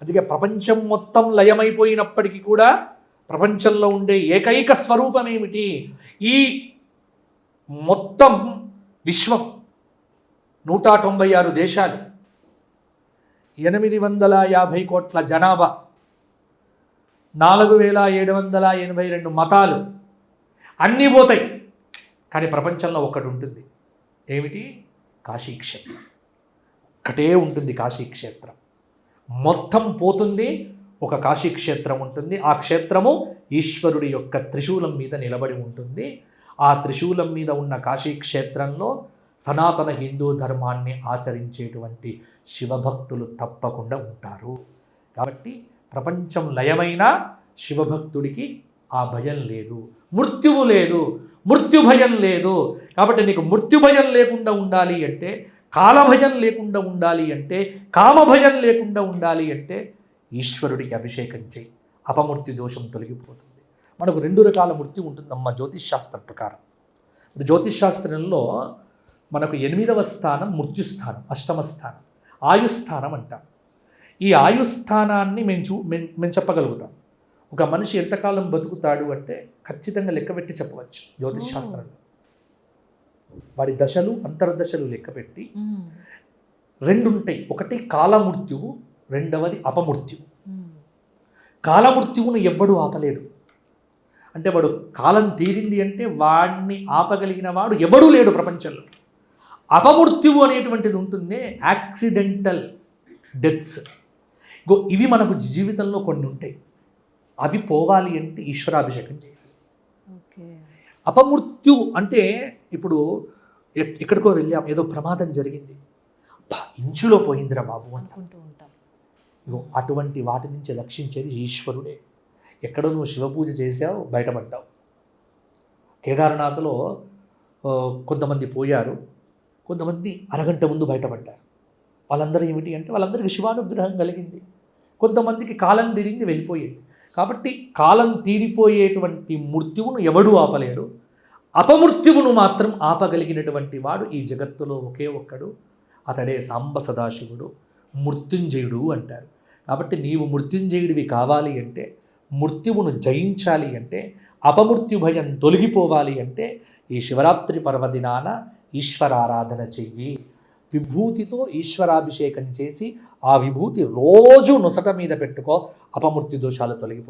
అందుకే ప్రపంచం మొత్తం లయమైపోయినప్పటికీ కూడా ప్రపంచంలో ఉండే ఏకైక స్వరూపం ఏమిటి ఈ మొత్తం విశ్వం నూట తొంభై ఆరు దేశాలు ఎనిమిది వందల యాభై కోట్ల జనాభా నాలుగు వేల ఏడు వందల ఎనభై రెండు మతాలు అన్నీ పోతాయి. కానీ ప్రపంచంలో ఒకటి ఉంటుంది. ఏమిటి? కాశీక్షేత్రం. ఒక్కటే ఉంటుంది కాశీక్షేత్రం. మొత్తం పోతుంది ఒక కాశీక్షేత్రం ఉంటుంది. ఆ క్షేత్రము ఈశ్వరుడి యొక్క త్రిశూలం మీద నిలబడి ఉంటుంది. ఆ త్రిశూలం మీద ఉన్న కాశీక్షేత్రంలో సనాతన హిందూ ధర్మాన్ని ఆచరించేటువంటి శివభక్తులు తప్పకుండా ఉంటారు. కాబట్టి ప్రపంచం లయమైన శివభక్తుడికి ఆ భయం లేదు. మృత్యువు లేదు. మృత్యు భయం లేదు. కాబట్టి నీకు మృత్యు భయం లేకుండా ఉండాలి అంటే కాలభయం లేకుండా ఉండాలి అంటే కామభయం లేకుండా ఉండాలి అంటే ఈశ్వరుడికి అభిషేకం చేయి అపమూర్తి దోషం తొలగిపోతుంది. మనకు రెండు రకాల మృత్యు ఉంటుందమ్మ జ్యోతిష్ శాస్త్ర ప్రకారం. ఇప్పుడు జ్యోతిష్ శాస్త్రంలో మనకు ఎనిమిదవ స్థానం మృత్యుస్థానం అష్టమ స్థానం ఆయుస్థానం అంటాం. ఈ ఆయుస్థానాన్ని మేము చూ మేము మేము చెప్పగలుగుతాం. ఒక మనిషి ఎంతకాలం బతుకుతాడు అంటే ఖచ్చితంగా లెక్కపెట్టి చెప్పవచ్చు జ్యోతిష్ శాస్త్రంలో వాడి దశలు అంతర్దశలు లెక్కపెట్టి. రెండు ఉంటాయి ఒకటి కాలమృత్యువు రెండవది అపమృత్యువు. కాలమృత్యువును ఎవ్వడు ఆపలేడు. అంటే వాడు కాలం తీరింది అంటే వాడిని ఆపగలిగిన వాడు ఎవడూ లేడు ప్రపంచంలో. అపమృత్యువు అనేటువంటిది ఉంటుంది యాక్సిడెంటల్ డెత్స్. గో ఇవి మనకు జీవితంలో కొన్ని ఉంటాయి. అవి పోవాలి అంటే ఈశ్వరాభిషేకం చేయాలి. ఓకే. అపమృత్యు అంటే ఇప్పుడు ఎక్- ఎక్కడికో వెళ్ళాం. ఏదో ప్రమాదం జరిగింది. ఇంచులో పోయిందిరా బాబు అంట. అనుకుంటూ ఉంటాం. ఇగో అటువంటి వాటి నుంచి రక్షించేది ఈశ్వరుడే. ఎక్కడో నువ్వు శివపూజ చేసావు బయటపడ్డావు. కేదార్నాథ్లో కొంతమంది పోయారు. కొంతమంది అరగంట ముందు బయటపడ్డారు. వాళ్ళందరూ ఏమిటి అంటే వాళ్ళందరికీ శివానుగ్రహం కలిగింది. కొంతమందికి కాలం తీరింది వెళ్ళిపోయేది. కాబట్టి కాలం తీరిపోయేటువంటి మృత్యువును ఎవడూ ఆపలేడు. అపమృత్యువును మాత్రం ఆపగలిగినటువంటి వాడు ఈ జగత్తులో ఒకే ఒక్కడు. అతడే సాంబ సదాశివుడు. మృత్యుంజయుడు అంటారు. కాబట్టి నీవు మృత్యుంజయుడివి కావాలి అంటే మృత్యువును జయించాలి అంటే అపమృత్యు భయం తొలగిపోవాలి అంటే ఈ శివరాత్రి పర్వదినాన ఈశ్వరారాధన చెయ్యి. విభూతితో ఈశ్వరాభిషేకం చేసి ఆ విభూతి రోజు నొసట మీద పెట్టుకో. అపమృత్యు దోషాలు తొలగిపోతాయి